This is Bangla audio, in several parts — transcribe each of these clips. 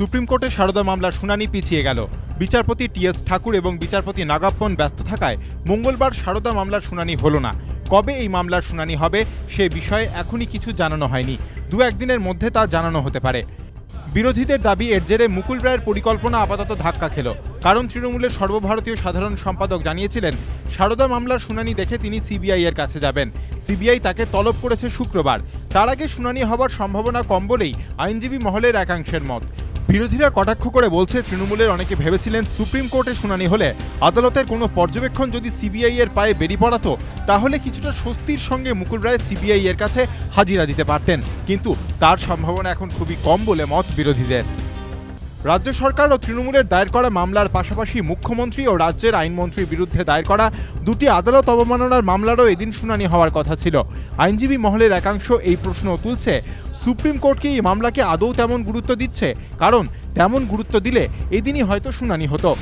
সুপ্রিম কোর্টে সারদা মামলার শুনানি পিছিয়ে গেল। বিচারপতি টিএস ঠাকুর এবং বিচারপতি নাগাপ্পন ব্যস্ত থাকায় মঙ্গলবার সারদা মামলার শুনানি হলো না। কবে এই মামলার শুনানি হবে সে বিষয়ে এখনই কিছু জানানো হয়নি। দু একদিনের মধ্যে তা জানানো হতে পারে। বিরোধীদের দাবি, এর জেরে মুকুল রায়ের পরিকল্পনা আপাতত ধাক্কা খেল। কারণ তৃণমূলের সর্বভারতীয় সাধারণ সম্পাদক জানিয়েছিলেন, সারদা মামলার শুনানি দেখে তিনি সিবিআই এর কাছে যাবেন। সিবিআই তাকে তলব করেছে শুক্রবার। তার আগে শুনানি হবার সম্ভাবনা কম বলেই আইনজীবী মহলের একাংশের মত। বিরোধীরা কটাক্ষ করে বলছে, তৃণমূলের অনেকে ভেবেছিলেন সুপ্রিম কোর্টে শুনানি হলে আদালতের কোনো পর্যবেক্ষণ যদি সিবিআই এর পায়ে বেরিয়ে পড়াতো, তাহলে কিছুটা স্বস্তির সঙ্গে মুকুল রায় সিবিআই এর কাছে হাজিরা দিতে পারতেন। কিন্তু তার সম্ভাবনা এখন খুবই কম বলে মত বিরোধীদের। রাজ্য সরকার ও তৃণমূলের দায়ের করা মামলার পাশাপাশি মুখ্যমন্ত্রী ও রাজ্যের আইনমন্ত্রীর বিরুদ্ধে দায়ের করা দুটি আদালত অবমাননার মামলারও এদিন শুনানি হওয়ার কথা ছিল। আইনজীবী মহলের একাংশ এই প্রশ্ন তুলছে, সুপ্রিম কোর্টকে এই মামলাকে আদৌ তেমন গুরুত্ব দিচ্ছে? কারণ, তেমন গুরুত্ব দিলে এদিনই হয়তো শুনানি হতো।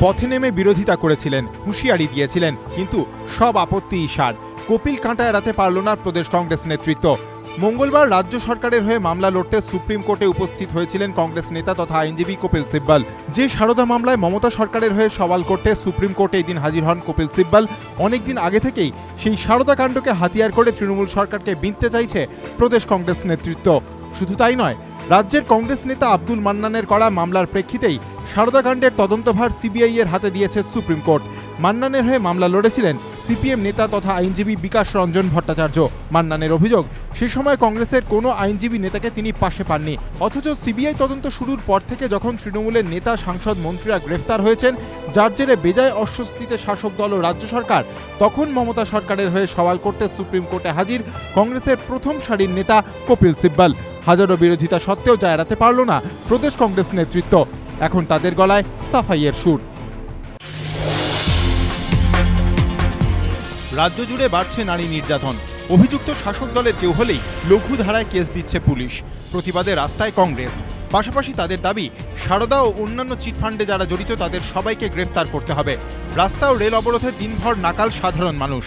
পথে নেমে বিরোধিতা করেছিলেন, হুঁশিয়ারি দিয়েছিলেন, কিন্তু সব আপত্তি ইশার। কপিল কাঁটা এড়াতে পারল না প্রদেশ কংগ্রেস নেতৃত্ব। মঙ্গলবার রাজ্য সরকারের হয়ে মামলা লড়তে সুপ্রিম কোর্টে উপস্থিত হয়েছিলেন কংগ্রেস নেতা তথা আইনজীবী কপিল সিব্বল। যে সারদা মামলায় মমতা সরকারের হয়ে সওয়াল করতে সুপ্রিম কোর্টে এদিন হাজির হন কপিল সিব্বল। অনেকদিন আগে থেকেই সেই সারদা কাণ্ডকে হাতিয়ার করে তৃণমূল সরকারকে বিনতে চাইছে প্রদেশ কংগ্রেস নেতৃত্ব। শুধু তাই নয়, রাজ্যের কংগ্রেস নেতা আব্দুল মান্নানের করা মামলার প্রেক্ষিতেই সারদাকাণ্ডের তদন্তভার সিবিআই এর হাতে দিয়েছে সুপ্রিম কোর্ট। মান্নানের হয়ে মামলা লড়েছিলেন সিপিএম নেতা তথা আইনজীবী বিকাশ রঞ্জন ভট্টাচার্য। মান্নানের অভিযোগ, সে সময় কংগ্রেসের কোনো আইনজীবী নেতাকে তিনি পাশে পাননি। অথচ সিবিআই তদন্ত শুরুর পর থেকে যখন তৃণমূলের নেতা, সাংসদ মন্ত্রীরা গ্রেফতার হয়েছেন, যার জেরে বেজায় অস্বস্তিতে শাসক দল ও রাজ্য সরকার, তখন মমতা সরকারের হয়ে সওয়াল করতে সুপ্রিম কোর্টে হাজির কংগ্রেসের প্রথম সারির নেতা কপিল সিব্বল। হাজারো বিরোধিতা সত্ত্বেও এড়াতে পারল না প্রদেশ কংগ্রেস নেতৃত্ব। এখন তাদের গলায় সাফাইয়ের সুর। রাজ্য জুড়ে বাড়ছে নারী নির্যাতন। অভিযুক্ত শাসক দলের কেউ হলেই লঘু ধারায় কেস দিচ্ছে পুলিশ। প্রতিবাদে রাস্তায় কংগ্রেস। পাশাপাশি তাদের দাবি, সারদা ও অন্যান্য চিটফান্ডে যারা জড়িত তাদের সবাইকে গ্রেফতার করতে হবে। রাস্তা ও রেল অবরোধে দিনভর নাকাল সাধারণ মানুষ।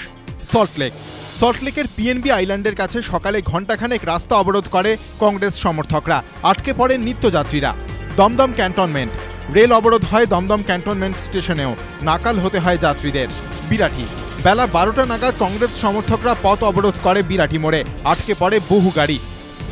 সল্টলেক সল্টলেকের পিএনবি আইল্যান্ডের কাছে সকালে ঘণ্টাখানেক রাস্তা অবরোধ করে কংগ্রেস সমর্থকরা। আটকে পড়েন নিত্যযাত্রীরা। দমদম ক্যান্টনমেন্ট। রেল অবরোধ হয় দমদম ক্যান্টনমেন্ট স্টেশনেও। নাকাল হতে হয় যাত্রীদের। বিরাটি বেলা বারোটা নাগাদ কংগ্রেস সমর্থকরা পথ অবরোধ করে বিরাটি মোড়ে। আটকে পড়ে বহু গাড়ি।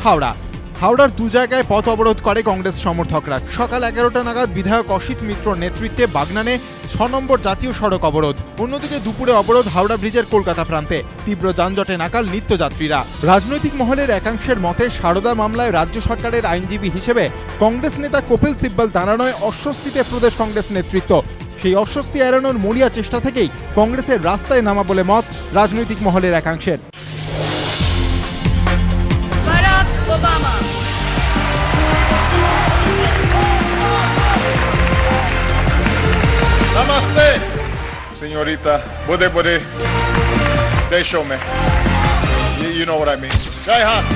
হাওড়া। হাওড়ার দু জায়গায় পথ অবরোধ করে কংগ্রেস সমর্থকরা। সকাল এগারোটা নাগাদ বিধায়ক অসিত মিত্র নেতৃত্বে বাগনানে ছ নম্বর জাতীয় সড়ক অবরোধ। অন্যদিকে দুপুরে অবরোধ হাওড়া ব্রিজের কলকাতা প্রান্তে। তীব্র যানজটে নাকাল নিত্যযাত্রীরা। রাজনৈতিক মহলের একাংশের মতে সারদা মামলায় রাজ্য সরকারের আইনজীবী হিসেবে কংগ্রেস নেতা কপিল সিব্বল দাঁড়ানোয় অস্বস্তিতে প্রদেশ কংগ্রেস নেতৃত্ব। সেই অস্বস্তি এড়ানোর মরিয়া চেষ্টা থেকেই কংগ্রেসের রাস্তায় নামা বলে মত রাজনৈতিক মহলের একাংশের Barack Obama. Namaste, señorita. Bude bude. They show me. You, you know what I mean. Jai Hind.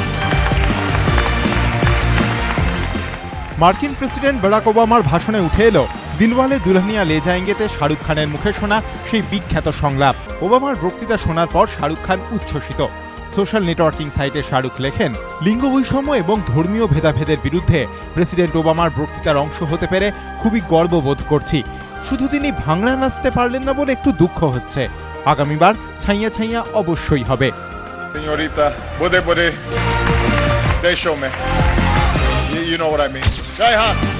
মার্কিন প্রেসিডেন্ট বারাক ওবামার ভাষণে উঠে এলো দিলওয়ালে দুলহানিয়া লে যায়েঙ্গেতে শাহরুখ খানের মুখে শোনা সেই বিখ্যাত সংলাপ ওবামার বক্তৃতা শোনার পর শাহরুখ খান উচ্ছ্বসিত সোশ্যাল নেটওয়ার্কিং সাইটে শাহরুখ লেখেন লিঙ্গ বৈষম্য এবং ধর্মীয় ভেদাভেদের বিরুদ্ধে প্রেসিডেন্ট ওবামার বক্তৃতার অংশ হতে পেরে খুবই গর্ববোধ করছি শুধু তিনি ভাংড়া নাচতে পারলেন না বলে একটু দুঃখ হচ্ছে আগামীবার ছাইয়া ছাইয়া অবশ্যই হবে. You, know what I mean. Jai.